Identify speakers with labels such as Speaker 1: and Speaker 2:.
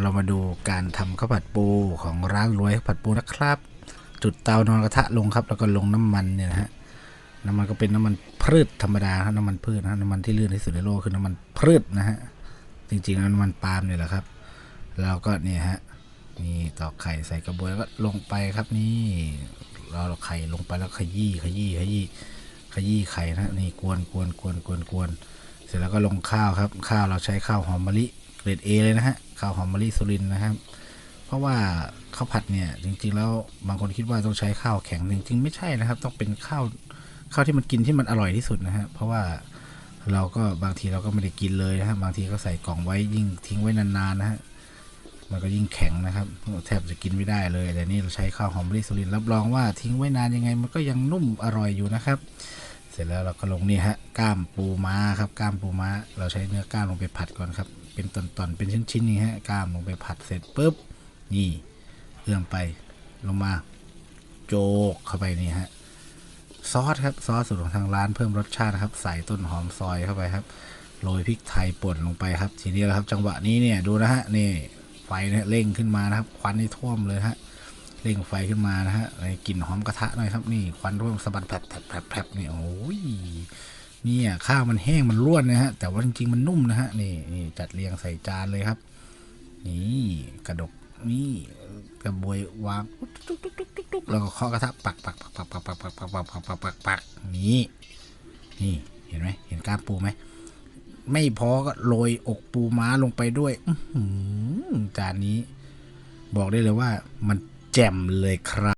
Speaker 1: เรามาดูการทำข้าวผัดปูของร้านรวยข้าวผัดปูนะครับ จุดเตานอนกระทะลงครับ แล้วก็ลงน้ำมันเนี่ยนะฮะน้ำมันก็เป็นน้ำมันพืชธรรมดาครับน้ำมันพืชนะน้ำมันที่ลื่นที่สุดในโลกคือน้ำมันพืชนะฮะจริงๆแล้วน้ำมันปาล์มเนี่ยแหละครับ แล้วก็เนี่ยฮะนี่ตอกไข่ใส่กระบวยแล้วก็ลงไปครับนี่เราเอาไข่ลงไปแล้วขยี้ขยี้ขยี้ขยี้ไข่นะนี่กวนกวนกวนกวนกวนเสร็จแล้วก็ลงข้าวครับ ข้าวเราใช้ข้าวหอมมะลิ เกรดเอเลยนะฮะข้าวหอมมะลิสุรินนะครับ เพราะว่าข้าวผัดเนี่ยจริง ๆ แล้วบางคนคิดว่าต้องใช้ข้าวแข็งจริง ๆ ไม่ใช่นะครับ ต้องเป็นข้าวข้าวที่มันกินที่มันอร่อยที่สุดนะฮะเพราะว่าเราก็บางทีเราก็ไม่ได้กินเลยนะฮะบางทีก็ใส่กล่องไว้ยิ่งทิ้งไว้นานๆนะฮะมันก็ยิ่งแข็งนะครับแทบจะกินไม่ได้เลยแต่นี่เราใช้ข้าวหอมมะลิสุรินรับรองว่าทิ้งไว้นานยังไง มันก็ยังนุ่มอร่อยอยู่นะครับ เสร็จแล้วเราก็ลงนี่ฮะก้ามปูม้าครับก้ามปูม้า เราใช้เนื้อก้ามลงไปผัดก่อนครับ เป็นตอนๆเป็นชิ้นๆนี่ฮะก้ามลงไปผัดเสร็จปุ๊บนี่เอื้อมไปลงมาโจกเข้าไปนี่ฮะซอสครับซอสสูตรของทางร้านเพิ่มรสชาติครับ ใส่ต้นหอมซอยเข้าไปครับโรยพริกไทยป่นลงไปครับ ทีนี้แหละครับ จังหวะนี้เนี่ยดูนะฮะนี่ไฟเนี่ยเร่งขึ้นมานะครับควันนี่ท่วมเลยฮะ เร่งไฟขึ้นมานะฮะกลิ่นหอมกระทะหน่อยครับนี่ควันท่วมสะบัดแผลบแผลบนี่โอ้ยเนี่ยข้าวมันแห้งมันร่วนนะฮะแต่ว่าจริงๆมันนุ่มนะฮะนี่นี่จัดเรียงใส่จานเลยครับ นี่กระดกนี่กระบวยวางตุ๊กตุ๊กตุ๊กตุ๊กตุ๊กตุ๊กแล้วก็เคาะกระทะปักปักปักปักปักปักปักปักปักปักปักปักปักนี่นี่เห็นไหมเห็นกล้ามปูไหมไม่พอก็โรยอกปูม้าลงไปด้วยอื้อหือจานนี้ บอกได้เลยว่ามัน แจ่มเลยครับ